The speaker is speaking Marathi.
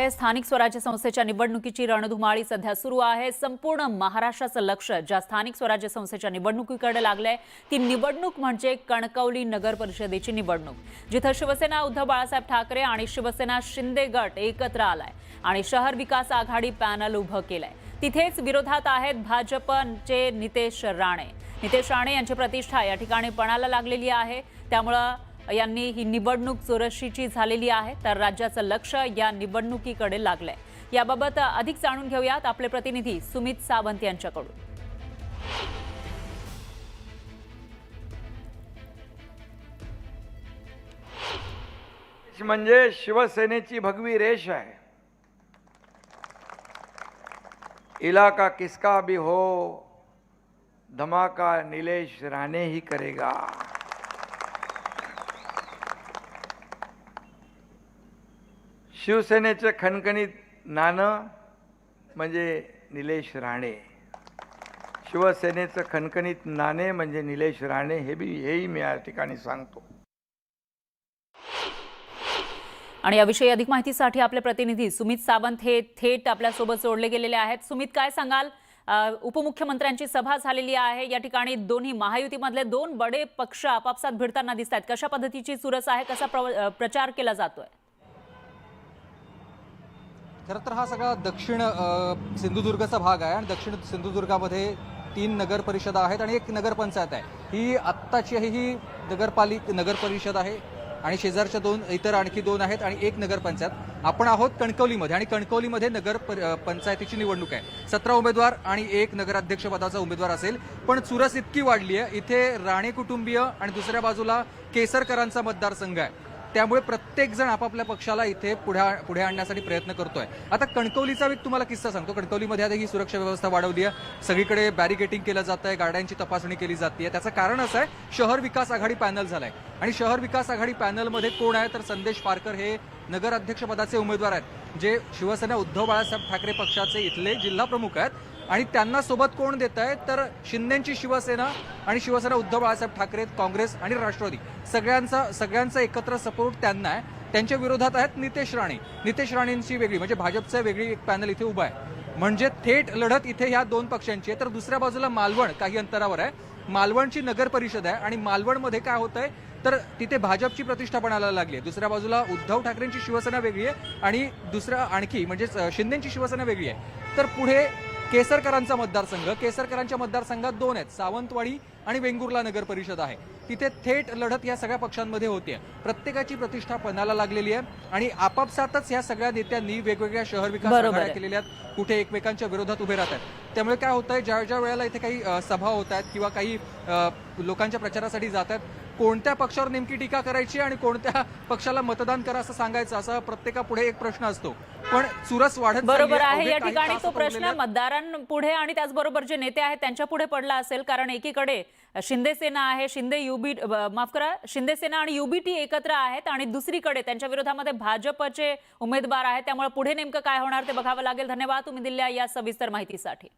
आहे. स्थानिक स्वराज्य संस्थेच्या निवडणुकीची रणधुमाळी सध्या सुरू आहे. संपूर्ण महाराष्ट्राचं लक्ष ज्या स्थानिक स्वराज्य संस्थेच्या निवडणुकीकडे लागलंय ती निवडणूक म्हणजे कणकवली नगर परिषदेची निवडणूक जिथं शिवसेना उद्धव बाळासाहेब ठाकरे आणि शिवसेना शिंदे गट एकत्र आलाय आणि शहर विकास आघाडी पॅनल उभं केलंय. तिथेच विरोधात आहेत भाजपचे नितेश राणे. नितेश राणे यांची प्रतिष्ठा या ठिकाणी पणाला लागलेली आहे. त्यामुळं यांनी ही निवडणूक चुरशीची झालेली आहे तर राज्याचं लक्ष या निवडणुकीकडे लागलंय. याबाबत अधिक जाणून घेऊयात आपले प्रतिनिधी सुमित सावंत यांच्याकडून. म्हणजे शिवसेनेची भगवी रेष आहे. इलाका किसका भी हो धमाका नीलेश राणे ही करेगा. शिवसेनेचं खणखणीत नाणं म्हणजे निलेश राणे. शिवसेनेचं खणखणीत नाणे म्हणजे निलेश राणे हे बी हेही मी या ठिकाणी सांगतो. आणि याविषयी अधिक माहितीसाठी आपले प्रतिनिधी सुमित सावंत हे थेट आपल्यासोबत जोडले गेलेले आहेत. सुमित काय सांगाल? उपमुख्यमंत्र्यांची सभा झालेली आहे. या ठिकाणी दोन्ही महायुतीमधले दोन बडे पक्ष आपापसात भिडताना दिसत आहेत कशा पद्धतीची चुरस आहे? कसा प्र प्रचार केला जातोय? खरं तर हा सगळा दक्षिण सिंधुदुर्गचा भाग आहे आणि दक्षिण सिंधुदुर्गामध्ये तीन नगर परिषदा आहेत आणि एक नगरपंचायत आहे. ही आत्ताची आहे ही नगरपालिक नगर परिषद आहे आणि शेजारच्या दोन इतर आणखी दोन आहेत आणि एक नगरपंचायत आपण आहोत कणकवलीमध्ये आणि कणकवलीमध्ये नगर पंचायतीची निवडणूक आहे. सतरा उमेदवार आणि एक नगराध्यक्ष पदाचा उमेदवार असेल. पण चुरस इतकी वाढली आहे. इथे राणे कुटुंबीय आणि दुसऱ्या बाजूला केसरकरांचा मतदारसंघ आहे. त्यामुळे प्रत्येकजण आपापल्या पक्षाला इथे पुढे पुढे आणण्यासाठी प्रयत्न करतोय. आता कणकवलीचा एक तुम्हाला किस्सा सांगतो. कणकवलीमध्ये आता ही सुरक्षा व्यवस्था वाढवली आहे. सगळीकडे बॅरिकेटिंग केलं जात आहे. गाड्यांची तपासणी केली जाते त्याचं कारण असं आहे शहर विकास आघाडी पॅनल झालाय. आणि शहर विकास आघाडी पॅनलमध्ये कोण आहे? तर संदेश पारकर हे नगराध्यक्षपदाचे उमेदवार आहेत. जे शिवसेना उद्धव बाळासाहेब ठाकरे पक्षाचे इथले जिल्हा प्रमुख आहेत. आणि त्यांना सोबत कोण देत आहे? तर शिंदेची शिवसेना आणि शिवसेना उद्धव बाळासाहेब ठाकरे काँग्रेस आणि राष्ट्रवादी. सगळ्यांचा सगळ्यांचा एकत्र सपोर्ट त्यांना आहे. त्यांच्या विरोधात आहेत नितेश राणे. नितेश राणेंची वेगळी म्हणजे भाजपचं वेगळी एक पॅनल इथे उभा आहे. म्हणजे थेट लढत इथे ह्या दोन पक्षांची आहे. तर दुसऱ्या बाजूला मालवण काही अंतरावर आहे. मालवणची नगर परिषद आहे आणि मालवणमध्ये काय होत आहे तर तिथे भाजपची प्रतिष्ठा बनायला लागली आहे. दुसऱ्या बाजूला उद्धव ठाकरेंची शिवसेना वेगळी आहे आणि दुसरा आणखी म्हणजे शिंदेची शिवसेना वेगळी आहे. तर पुढे केसरकरांचा मतदारसंघ. केसरकरांच्या मतदारसंघात दोन आहेत. सावंतवाडी आणि वेंगुर्ला नगर परिषद आहे. तिथे थेट लढत या सगळ्या पक्षांमध्ये होते प्रत्येकाची प्रतिष्ठा पणाला लागलेली आहे आणि आपापसातच या सगळ्या नेत्यांनी वेगवेगळ्या शहर विकास आघाड्या. केलेल्या आहेत. कुठे एकमेकांच्या विरोधात उभे राहत आहेत. त्यामुळे काय होत आहे ज्या ज्या वेळेला इथे काही सभा होत आहेत किंवा काही लोकांच्या प्रचारासाठी जात आहेत कोणत्या पक्षावर नेमकी टीका करायची आणि कोणत्या पक्षाला मतदान करा असं सांगायचं असा प्रत्येकापुढे एक प्रश्न असतो. पण चुरस वाढत बरोबर आहे या ठिकाणी तो प्रश्न. मतदारांपुढे आणि त्याचबरोबर जे नेते आहेत त्यांच्या पुढे पडला असेल कारण एकीकडे शिंदे सेना आहे शिंदे युबी माफ करा शिंदे सेना आणि युबीटी एकत्र आहेत आणि दुसरीकडे त्यांच्या विरोधामध्ये भाजपचे उमेदवार आहेत. त्यामुळे पुढे नेमकं काय होणार ते बघावं लागेल. धन्यवाद. तुम्ही दिलेल्या या सविस्तर माहितीसाठी.